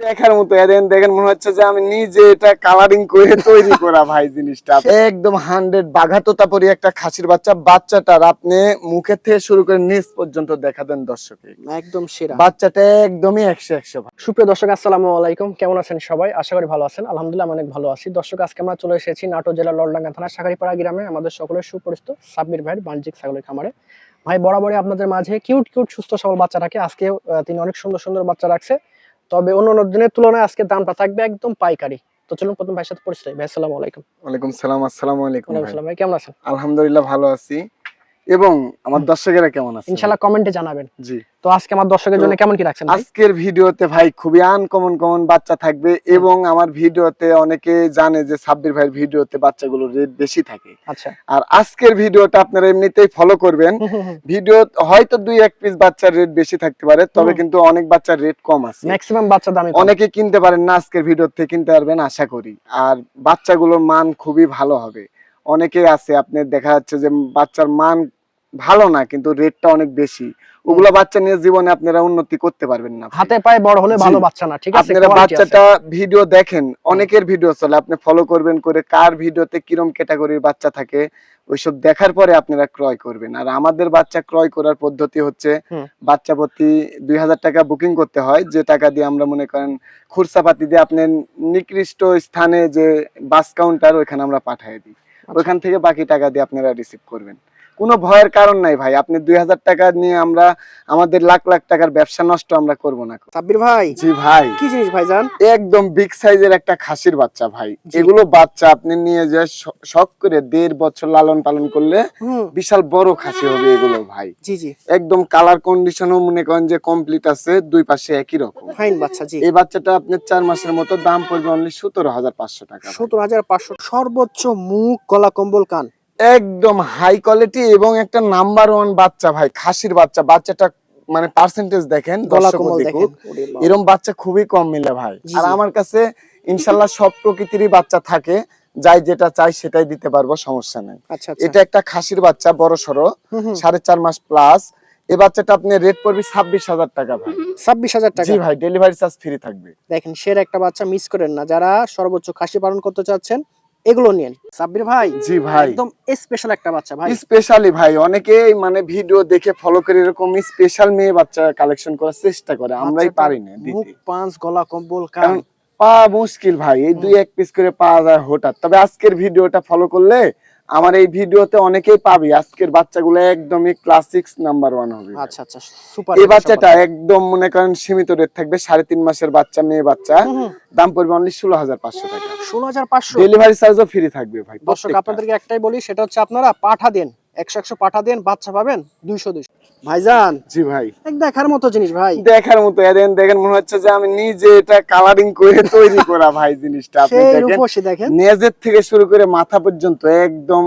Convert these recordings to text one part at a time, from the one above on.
দেখার মতো এদেন দেখেন মনে হচ্ছে যে আমি নিজে এটা কালারিং করে তৈরি করা ভাই জিনিসটা। একদম হান্ড্রেড বাঘাতোতাপরি একটা খাসির বাচ্চা। বাচ্চাটার আপনি মুখের থেকে শুরু করে নিচ পর্যন্ত দেখা দেন দর্শকে। একদম সেরা। বাচ্চাটা একদমই একশো একশো সুপ্রিয় দর্শক আসসালামু আলাইকুম। কেমন আছেন সবাই? আশা করি ভালো আছেন। আলহামদুলিল্লাহ অনেক ভালো আছি। দর্শক আজকে আমরা চলে এসেছি নাটোর জেলার ললডাঙ্গা থানা শাখারিপাড়া গ্রামে। আমাদের সকলের সুপরিচিত সাব্বির ভাইয়ের বাণিজ্যিক ছাগলের খামারে। ভাই বরাবরই আপনাদের মাঝে কিউট কিউট সুস্থ সবল বাচ্চা রাখে আজকে আহ, তিনি অনেক সুন্দর সুন্দর বাচ্চা রাখছে। তবে অন্য অন্য দিনের তুলনায় আজকে দামটা থাকবে একদম পাইকারি। তো চলুন প্রথম ভাইয়ের সাথে পরিচয় ভাই আসসালামু আলাইকুম। ওয়ালাইকুম সালাম আসসালামু আলাইকুম ভাই কেমন আছেন? আলহামদুলিল্লাহ ভালো আছি। এবং আমার দর্শকেরা কেমন আছে ইনশাল্লাহ কমেন্টে জানাবেন। জি। তো আজকে আমার দর্শকের জন্য কেমন কি রাখছেন ভাই? আজকের ভিডিওতে ভাই খুবই আনকমন কমন বাচ্চা থাকবে এবং আমার ভিডিওতে অনেকে জানে যে সাব্বির ভাইয়ের ভিডিওতে বাচ্চাগুলোর রেট বেশি থাকে। আচ্ছা। আর আজকের ভিডিওটা আপনারা এমনিতেই ফলো করবেন। ভিডিও হয়তো দুই এক পিস বাচ্চার রেট বেশি থাকতে পারে তবে কিন্তু অনেক বাচ্চার রেট কম আছে। ম্যাক্সিমাম বাচ্চা দামে অনেকে কিনতে পারেন না আজকের ভিডিও থেকে কিনতে পারবেন আশা করি। আর বাচ্চাগুলোর মান খুবই ভালো হবে। অনেকেই আছে আপনি দেখা যাচ্ছে যে বাচ্চার মান ভালো না কিন্তু রেটটা অনেক বেশি। ওগুলো বাচ্চা নিয়ে জীবনে আপনারা উন্নতি করতে পারবেন না হাতে পায়ে বড় হলে ভালো বাচ্চা না ঠিক আছে? আপনারা বাচ্চাটা ভিডিও দেখেন অনেকের ভিডিও চলে। আপনি ফলো করবেন করে কার ভিডিওতে কিরম ক্যাটাগরির বাচ্চা থাকে ওইসব দেখার পরে আপনারা ক্রয় করবেন। আর আমাদের বাচ্চা ক্রয় করার পদ্ধতি হচ্ছে বাচ্চা প্রতি দুই হাজার টাকা বুকিং করতে হয়। যে টাকা দিয়ে আমরা মনে করেন খুরসাপাতি দিয়ে আপনি নিকৃষ্ট স্থানে যে বাস কাউন্টার ওইখানে আমরা পাঠিয়ে দিই। আচ্ছা। ওইখান থেকে বাকি টাকা দিয়ে আপনারা রিসিভ করবেন। কোনো ভয়ের কারণ নাই ভাই। আপনি দুই হাজার টাকা নিয়ে আমরা আমাদের লাখ লাখ টাকার ব্যবসা নষ্ট আমরা করব না। সাব্বির ভাই? জি ভাই। কি জিনিস ভাইজান একদম বিগ সাইজের একটা খাসির বাচ্চা ভাই। এগুলো বাচ্চা আপনি নিয়ে যে শখ করে দেড় বছর লালন পালন করলে বিশাল বড় খাসি হবে এগুলো ভাই। জি জি। একদম কালার কন্ডিশনও মনে করেন যে কমপ্লিট আছে দুই পাশে একই রকম। ফাইন বাচ্চা জি। এই বাচ্চাটা আপনার চার মাসের মতো দাম পড়বে অনলি সতেরো হাজার পাঁচশো টাকা সতেরো হাজার পাঁচশো সর্বোচ্চ মুখ গলা কম্বল কান। একদম হাই কোয়ালিটি এবং একটা নাম্বার ওয়ান বাচ্চা ভাই খাসির বাচ্চা। বাচ্চাটা মানে পার্সেন্টেজ দেখেন এরকম বাচ্চা খুবই কম মিলে ভাই। আর আমার কাছে ইনশাল্লাহ সব প্রকৃতিরই বাচ্চা থাকে। যাই যেটা চাই সেটাই দিতে পারব সমস্যা নেই। আচ্ছা আচ্ছা। এটা একটা খাসির বাচ্চা বড় সড়ো। সাড়ে চার মাস প্লাস এই বাচ্চাটা আপনি রেট পড়বে ছাব্বিশ হাজার টাকা ভাই। ছাব্বিশ হাজার টাকা। জি ভাই ডেলিভারি চার্জ ফ্রি থাকবে। দেখেন সের একটা বাচ্চা মিস করেন না। যারা সর্বোচ্চ খাসি পালন করতে চাচ্ছেন এগুলো নিয়েন। সাব্বির ভাই জি ভাই। একদম স্পেশাল একটা বাচ্চা ভাই। স্পেশালি ভাই অনেকেই মানে ভিডিও দেখে ফলো করে এরকম স্পেশাল মেয়ে বাচ্চা কালেকশন করার চেষ্টা করে আমরাই বাচ্চাটা পারি না মুখ পাঁচ গলা কম্বল কারণ পা মুশকিল ভাই এই দুই এক পিস করে পাওয়া যায় হঠাৎ। তবে আজকের ভিডিওটা ফলো করলে আমার এই ভিডিওতে অনেকেই পাবি আজকের বাচ্চাগুলো একদমই ক্লাসিক্স নাম্বার ওয়ান হবে। আচ্ছা আচ্ছা সুপার এই বাচ্চাটা একদম মনে করেন সীমিত রেট থাকবে সাড়ে তিন মাসের বাচ্চা মেয়ে বাচ্চা। দাম পড়বে অনলি ষোলো হাজার পাঁচশো টাকা। ষোলো হাজার পাঁচশো? ডেলিভারি চার্জও ফ্রি থাকবে ভাই দর্শক। আপনাদেরকে একটাই বলি সেটা হচ্ছে আপনারা পাঠা দেন একশো একশো পাঠা দেন বাচ্চা পাবেন দুইশো দুইশো। ভাইজান জি ভাই। দেখার মতো জিনিস ভাই। দেখার মতো এদেন দেখেন মনে হচ্ছে যে আমি নিজে এটা কালারিং করে তৈরি করা ভাই জিনিসটা আপনি দেখেন। নেজের থেকে শুরু করে মাথা পর্যন্ত একদম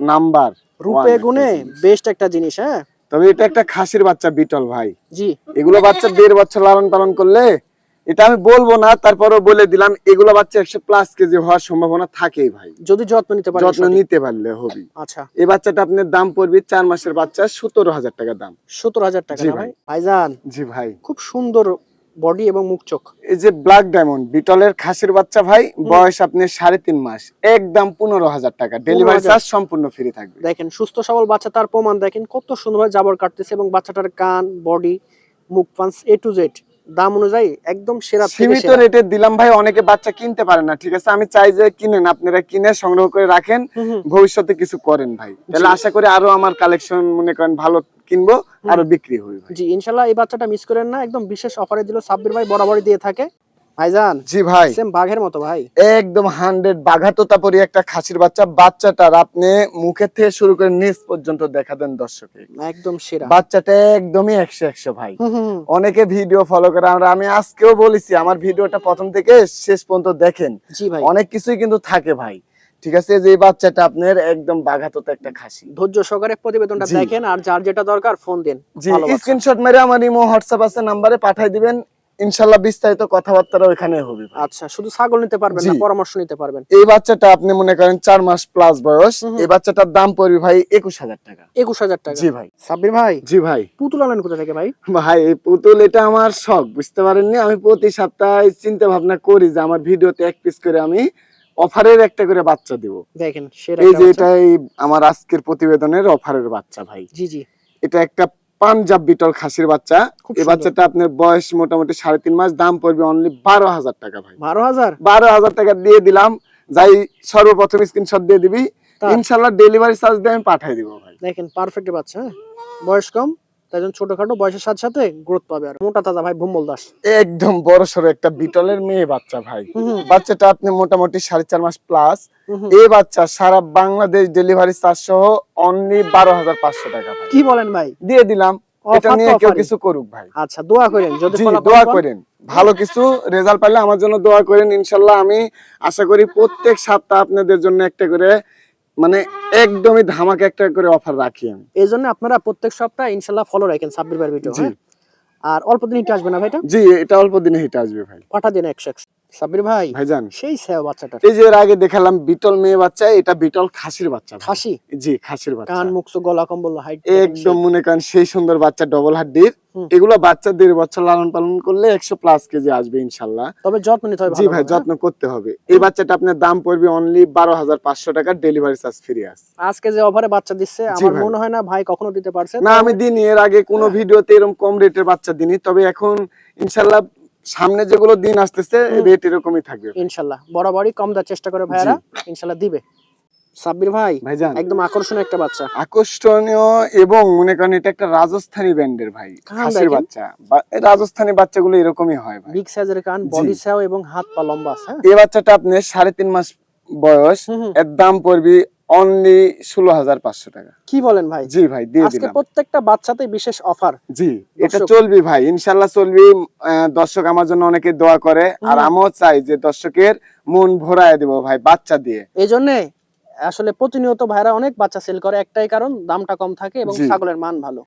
নাম্বার রূপে গুণে বেস্ট একটা জিনিস হ্যাঁ? তবে এটা একটা খাসির বাচ্চা বিটল ভাই। জি। এগুলো বাচ্চা দেড় বছর লালন পালন করলে এটা আমি বলব না তারপরও বলে দিলাম এগুলো বাচ্চা একশো প্লাস কেজি হওয়ার সম্ভাবনা থাকেই ভাই। যদি যত্ন নিতে পারেন যত্ন নিতে পারলে হবি। আচ্ছা। এই বাচ্চাটা আপনার দাম পড়বে চার মাসের বাচ্চা সতেরো হাজার টাকা দাম। সত্তর হাজার টাকা। ভাই? ভাইজান জি ভাই। খুব সুন্দর বডি এবং মুখ চোখ। এই যে ব্ল্যাক ডায়মন্ড বিটলের খাসির বাচ্চা ভাই বয়স আপনি সাড়ে তিন মাস একদম পনেরো হাজার টাকা। ডেলিভারি চার্জ সম্পূর্ণ ফ্রি থাকবে। দেখেন সুস্থ সবল বাচ্চা তার প্রমাণ দেখেন কত সুন্দরভাবে জাবর কাটতেছে এবং বাচ্চাটার কান বডি মুখ পাঞ্চ এ টু জেড দাম অনুযায়ী একদম সেরা সীমিত রেটে দিলাম ভাই অনেকে বাচ্চা কিনতে পারে না ঠিক আছে? আমি চাই যে কিনেন আপনারা কিনে সংগ্রহ করে রাখেন। ভবিষ্যতে কিছু করেন ভাই। তাহলে আশা করি আরও আমার কালেকশন মনে করেন ভালো কিনবো আরও বিক্রি হবে জি ইনশাল্লাহ এই বাচ্চাটা মিস করেন না একদম বিশেষ অফারে দিল সাব্বির ভাই বরাবরই দিয়ে থাকে। ভাইজান জি ভাই। সেম বাঘের মতো ভাই। একদম একটা খাসির বাচ্চা। বাচ্চাটার আপনি মুখের থেকে শুরু করে নিচ পর্যন্ত দেখা দেন দর্শকে। একদম সেরা। বাচ্চাটা একদমই একশো একশো ভাই। হুম, হুম, হুম। অনেকে ভিডিও ফলো করে আমরা আমি আজকেও বলেছি আমার ভিডিওটা প্রথম থেকে শেষ পর্যন্ত দেখেন। জি ভাই। অনেক কিছুই কিন্তু থাকে ভাই। ঠিক আছে যে বাচ্চাটা আপনার একদম বাঘাতোত একটা খাসি। ধৈর্য সহকারে প্রতিবেদনটা দেখেন আর যার যেটা দরকার ফোন দিন। জি স্ক্রিনশট মেরে আমার ইমো হোয়াটসঅ্যাপ আছে নাম্বারে পাঠিয়ে দিবেন। ইনশাল্লাহ বিস্তারিত কথাবার্তা ওইখানে হবে আচ্ছা শুধু ছাগল নিতে পারবেন না পরামর্শ নিতে পারবেন। এই বাচ্চাটা আপনি মনে করেন চার মাস প্লাস বয়স। এই বাচ্চাটার দাম পড়বে ভাই একুশ হাজার টাকা। একুশ হাজার টাকা। জি ভাই। সাব্বির ভাই জি ভাই। পুতুল আনেন কোথা থেকে ভাই? ভাই এই পুতুল এটা আমার শখ বুঝতে পারেননি? আমি প্রতি সপ্তাহে চিন্তা ভাবনা করি যে আমার ভিডিওতে এক পিস করে আমি অফারের একটা করে বাচ্চা দিব। দেখেন এই যে বাচ্চা। এটা এই আমার আজকের প্রতিবেদনের অফারের বাচ্চা ভাই। জি জি। এটা একটা পাঞ্জাব বিটল খাসির বাচ্চা। এই বাচ্চাটা আপনার বয়স মোটামুটি সাড়ে তিন মাস দাম পড়বে অনলি বারো হাজার টাকা ভাই। বারো হাজার? বারো হাজার টাকা দিয়ে দিলাম। যাই সর্বপ্রথম স্ক্রিনশট দিয়ে দিবি। ইনশাল্লাহ ডেলিভারি চার্জ দিয়ে আমি পাঠিয়ে দিব ভাই। দেখেন পারফেক্ট বাচ্চা হ্যাঁ? বয়স কম? তাই জন্য ছোটখাটো বয়সের সাথে সাথে গ্রোথ পাবে আর। মোটা তাজা ভাই ভুম্বল দাস। একদম বড় সড়ো একটা বিটলের মেয়ে বাচ্চা ভাই। বাচ্চাটা আপনি মোটামুটি সাড়ে চার মাস প্লাস। এই বাচ্চা সারা বাংলাদেশ ডেলিভারি চার্জ সহ অনলি বারো হাজার পাঁচশো টাকা কি বলেন ভাই? দিয়ে দিলাম। এটা নিয়ে কেউ কিছু করুক ভাই। আচ্ছা দোয়া করেন যদি দোয়া করেন। ভালো কিছু রেজাল্ট পাইলে আমার জন্য দোয়া করেন। ইনশাল্লাহ আমি আশা করি প্রত্যেক সপ্তাহ আপনাদের জন্য একটা করে মানে একদমই ধামাকে একটা করে অফার রাখি আমি। এই জন্য আপনারা প্রত্যেক সপ্তাহে ইনশাল্লাহ ফলো রাখেন সাব্বির ভাইয়ের ভিডিও হ্যাঁ? আর অল্প দিন হিট আসবে না ভাইটা জি এটা অল্প দিনে হিট আসবে ভাই। পাঠা দিন একশো একশো? সাব্বির ভাই ভাইজান। সেই সেও বাচ্চাটার এই যে এর আগে দেখালাম বিটল মেয়ে বাচ্চা এটা বিটল খাসির বাচ্চা খাসি? জি খাসির বাচ্চা। কান মুখ গলা কম্বল হাইট একদম মনে করেন সেই সুন্দর বাচ্চা ডবল হাড্ডির। এগুলো বাচ্চা দেড় বছর লালন পালন করলে একশো প্লাস কেজি আসবে ইনশাল্লাহ। তবে যত্ন নিতে হবে জি ভাই যত্ন করতে হবে। এই বাচ্চাটা আপনার দাম পড়বে অনলি বারো হাজার পাঁচশো টাকা ডেলিভারি চার্জ ফ্রি আছে। হ্যাঁ? আজকে যে অফারে বাচ্চা দিচ্ছে আমার মনে হয় না ভাই কখনো দিতে পারছে। না আমি দিইনি এর আগে কোনো ভিডিওতে এরকম কম রেটের বাচ্চা দিনি তবে এখন ইনশাল্লাহ সামনে যেগুলো দিন আসতেছে। রেট এরকমই থাকবে। ইনশাল্লাহ। বরাবরই কম দেওয়ার চেষ্টা করে ভাইয়ারা। ইনশাল্লাহ দিবে। সাব্বির ভাই ভাইজান। একদম আকর্ষণীয় একটা বাচ্চা। আকর্ষণীয় এবং মনে করেন এটা একটা রাজস্থানী ব্যান্ডের ভাই খাসির বাচ্চা। রাজস্থানী বাচ্চাগুলো এরকমই হয় ভাই। বিগ সাইজের কান বডি সাও এবং হাত পা লম্বা আছে হ্যাঁ? এই বাচ্চাটা আপনার সাড়ে তিন মাস বয়স। এর দাম পড়বে অনলি ষোলো হাজার পাঁচশো টাকা। কি বলেন ভাই? জি ভাই দিয়ে আজকে প্রত্যেকটা বাচ্চাতে বিশেষ অফার জি এটা চলবে ভাই ইনশাল্লাহ চলবে। দর্শক আমার জন্য অনেকে দোয়া করে আর। আমিও চাই যে দর্শকের মন ভরায় দিব ভাই বাচ্চা দিয়ে। এই জন্য আসলে প্রতিনিয়ত ভাইরা অনেক বাচ্চা সেল করে একটাই কারণ দামটা কম থাকে এবং ছাগলের মান ভালো।